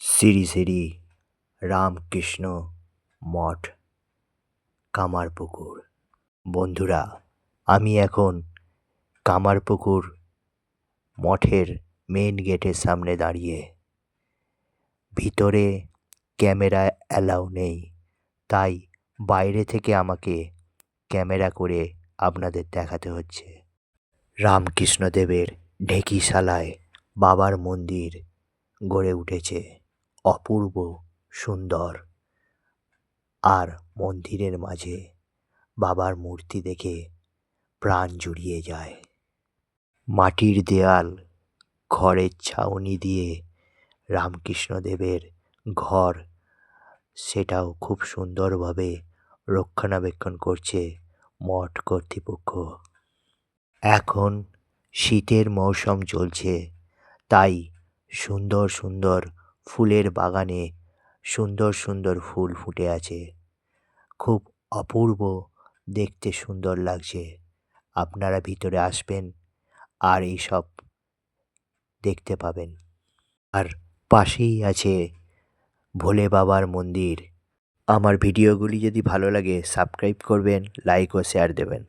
শ্রী শ্রী রামকৃষ্ণ মঠ, কামারপুকুর। বন্ধুরা, আমি এখন কামারপুকুর মঠের মেন গেটের সামনে দাঁড়িয়ে। ভিতরে ক্যামেরা অ্যালাউ নেই, তাই বাইরে থেকে আমাকে ক্যামেরা করে আপনাদের দেখাতে হচ্ছে। রামকৃষ্ণদেবের ঢেকিশালায় বাবার মন্দির গড়ে উঠেছে। অপূর্ব, সুন্দর। আর মন্দিরের মাঝে বাবার মূর্তি দেখে প্রাণ জুড়িয়ে যায়। মাটির দেয়াল, ঘরের ছাউনি দিয়ে রামকৃষ্ণদেবের ঘর, সেটাও খুব সুন্দরভাবে রক্ষণাবেক্ষণ করছে মঠ কর্তৃপক্ষ। এখন শীতের মৌসুম চলছে, তাই সুন্দর সুন্দর ফুলের বাগানে সুন্দর সুন্দর ফুল ফুটে আছে। খুব অপূর্ব দেখতে সুন্দর লাগছে। আপনারা ভিতরে আসবেন আর এইসব দেখতে পাবেন। আর পাশেই আছে ভোলে বাবার মন্দির। আমার ভিডিওগুলি যদি ভালো লাগে সাবস্ক্রাইব করবেন লাইক ও শেয়ার দেবেন।